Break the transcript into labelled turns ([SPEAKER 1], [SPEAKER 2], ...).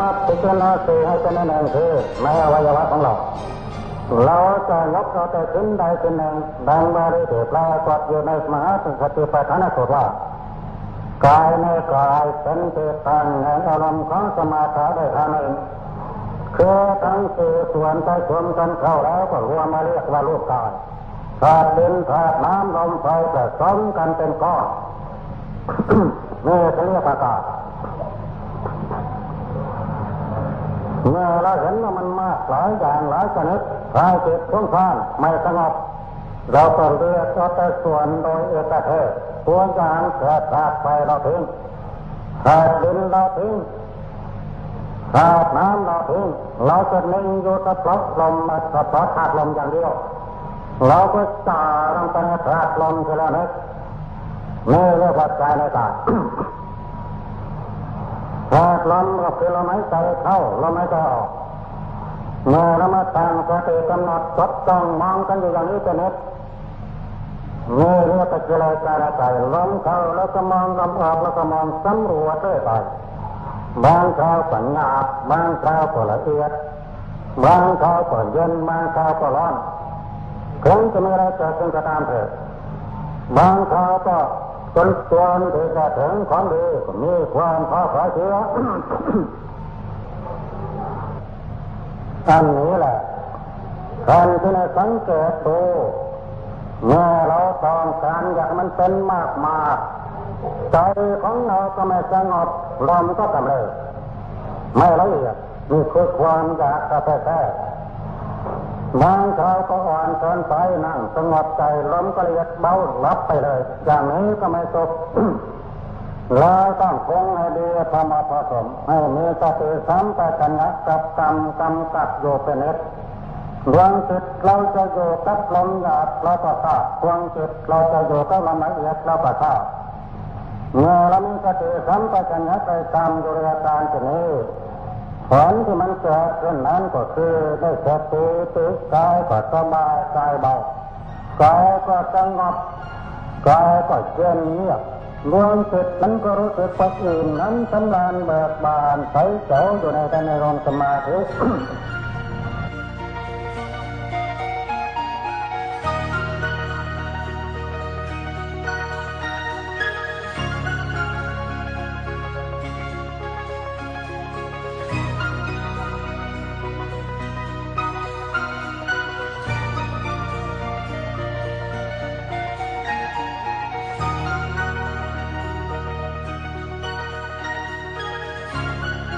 [SPEAKER 1] มาพิจารณาสื่อให้เป็นหนึ่งคือในอวัยวะของเรา เราจะยกเราแต่ขึ้นใดขึ้นหนึ่งดังบาลีที่ปรากฏอยู่ในมหาสติปัฏฐานสูตรว่ากายในกายเป็นที่ตั้งแห่งอารมณ์ของสมาธิได้ทางเองคือทั้งสี่ส่วนไปรวมกันเข้าแล้วก็รวมมาเรียกว่ารูปกายธาตุดินธาตุน้ำลมไฟผสมกันเป็นก้อนนี่เขาเรียกอากาศ เมื่อเราเห็นว่ามันมากหลายอย่างหลายชนิดกายจิตทุ่งซ่านไม่สงบเราก็เรียกเอาแต่ส่วนโดยเอกเทศตัวอย่างเกิดธาตุไฟเราทิ้งธาตุดินเราทิ้งธาตุน้ำเราทิ้งเราจะนิ่งอยู่แต่เพราะลมเฉพาะธาตุลมอย่างเดียวเราก็จ่าลงไปในธาตุลมทีละนิดนี่เรียกว่าใจในกา ยธาตุลมก็คือลมหายใจเข้าลมหายใจออกเมื่อเรามาตั้งสติกำหนดจดจ้องมองกันอยู่อย่างนี้เป็นนิดนี่เรียกว่ากิเลสใจในกายลมเข้าแล้วก็มองลมออกแล้วก็มองสำรวจเรื่อยไปบางคราวก็หยาบบางคราวก็ละเอียดบางคราวก็เย็นบางคราวก็ร้อนถึงจะไมีอะไรเกิดขึ้นก็ตามเถิดบางคราวก็ จนส่วนที่จะถึงของดีมีความพอขอเชื่ออันนี้แหละการที่ในสังเกตดูเมื่อเราต้องการอยากมันเป็นมากมากใจของเราก็ไม่สงบลมก็กำเริบไม่ละเอียดนี่คือความอยากกระแทก บางคราวก็อ่อนเกินไปนั่งสงบใจล้มก็ละเอียดเบารับไปเลย อย่างนี้ก็ไม่จบเราต้องคงให้ดีธรรมผสมให้มีสติสัมปชัญญะกับกรรมกำกับอยู่เป็นนิดดวงจิตเราจะอยู่กับลมหยาบเราก็ทราบดวงจิตเราจะอยู่กับลมละเอียดเราก็ทราบเมื่อเรามีสติสัมปชัญญะไปตามดุริยการชนี้ ผลที่มันเกิดขึ้นนั้นก็คือได้สติติกายก็สบายกายเบากายก็สงบกายก็เย็นเงียบรวมจิตนั้นก็รู้สึกว่าอื่นนั้นสำราญเบิกบานใสเจ๋วอยู่ในในรองสมาธิ